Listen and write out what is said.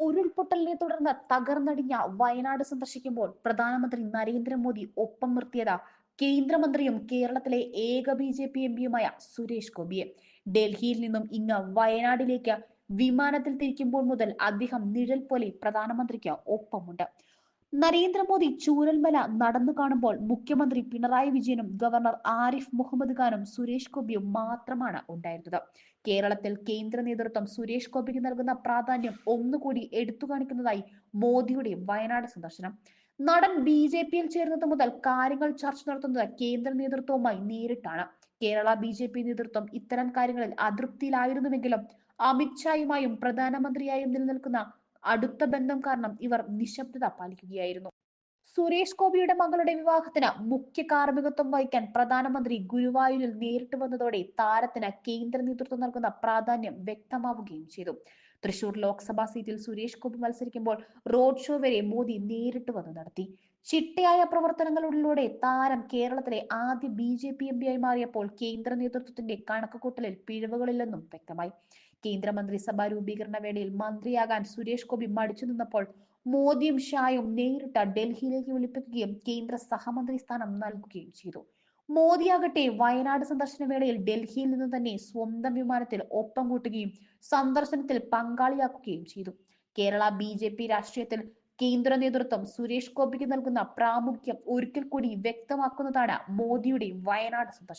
ഉരുൾപൊട്ടലിനെ തുടർന്ന് തകർന്നടിഞ്ഞ വയനാട് സന്ദർശിക്കുമ്പോൾ പ്രധാനമന്ത്രി നരേന്ദ്രമോദി ഒപ്പം നിർത്തിയത് കേന്ദ്രമന്ത്രിയും കേരളത്തിലെ ഏക ബി ജെ പി എം പിയുമായ സുരേഷ് ഗോപിയെ. ഡൽഹിയിൽ നിന്നും ഇങ്ങ് വയനാടിലേക്ക് വിമാനത്തിൽ തിരിക്കുമ്പോൾ മുതൽ അദ്ദേഹം നിഴൽ പോലെ പ്രധാനമന്ത്രിക്ക് ഒപ്പമുണ്ട്. നരേന്ദ്രമോദി ചൂരൽമല നടന്നു കാണുമ്പോൾ മുഖ്യമന്ത്രി പിണറായി വിജയനും ഗവർണർ ആരിഫ് മുഹമ്മദ് ഖാനും സുരേഷ് ഗോപിയും മാത്രമാണ് ഉണ്ടായിരുന്നത്. കേരളത്തിൽ കേന്ദ്ര നേതൃത്വം സുരേഷ് ഗോപിക്ക് നൽകുന്ന പ്രാധാന്യം ഒന്നുകൂടി എടുത്തു കാണിക്കുന്നതായി മോദിയുടെ വയനാട് സന്ദർശനം. നടൻ ബി ജെ പിയിൽ ചേർന്നത് മുതൽ കാര്യങ്ങൾ ചർച്ച നടത്തുന്നത് കേന്ദ്ര നേതൃത്വവുമായി നേരിട്ടാണ്. കേരള ബി ജെ പി നേതൃത്വം ഇത്തരം കാര്യങ്ങളിൽ അതൃപ്തിയിലായിരുന്നുവെങ്കിലും അമിത്ഷായുമായും പ്രധാനമന്ത്രിയായും നിലനിൽക്കുന്ന അടുത്ത ബന്ധം കാരണം ഇവർ നിശബ്ദത പാലിക്കുകയായിരുന്നു. സുരേഷ് ഗോപിയുടെ മകളുടെ വിവാഹത്തിന് മുഖ്യ കാർമ്മികത്വം വഹിക്കാൻ പ്രധാനമന്ത്രി ഗുരുവായൂരിൽ നേരിട്ട് വന്നതോടെ താരത്തിന് കേന്ദ്ര നേതൃത്വം നൽകുന്ന പ്രാധാന്യം വ്യക്തമാവുകയും ചെയ്തു. തൃശൂർ ലോക്സഭാ സീറ്റിൽ സുരേഷ് ഗോപി മത്സരിക്കുമ്പോൾ റോഡ് ഷോ വരെ മോദി നേരിട്ട് വന്ന് നടത്തി. ചിട്ടയായ പ്രവർത്തനങ്ങളിലൂടെ താരം കേരളത്തിലെ ആദ്യ ബി ജെ പി എം പിയായി മാറിയപ്പോൾ കേന്ദ്ര നേതൃത്വത്തിന്റെ കണക്കുകൂട്ടലിൽ പിഴവുകളില്ലെന്നും വ്യക്തമായി. കേന്ദ്രമന്ത്രിസഭാ രൂപീകരണ വേളയിൽ മന്ത്രിയാകാൻ സുരേഷ് ഗോപി മടിച്ചു നിന്നപ്പോൾ മോദിയും ഷായും നേരിട്ട് ഡൽഹിയിലേക്ക് വിളിപ്പിക്കുകയും കേന്ദ്ര സഹമന്ത്രി സ്ഥാനം നൽകുകയും ചെയ്തു. മോദിയാകട്ടെ വയനാട് സന്ദർശന വേളയിൽ ഡൽഹിയിൽ നിന്ന് തന്നെ സ്വന്തം വിമാനത്തിൽ ഒപ്പം കൂട്ടുകയും സന്ദർശനത്തിൽ പങ്കാളിയാക്കുകയും ചെയ്തു. കേരള ബി ജെ പി രാഷ്ട്രീയത്തിൽ കേന്ദ്ര നേതൃത്വം സുരേഷ് ഗോപിക്ക് നൽകുന്ന പ്രാമുഖ്യം ഒരിക്കൽ കൂടി വ്യക്തമാക്കുന്നതാണ് മോദിയുടെ വയനാട് സന്ദർശനം.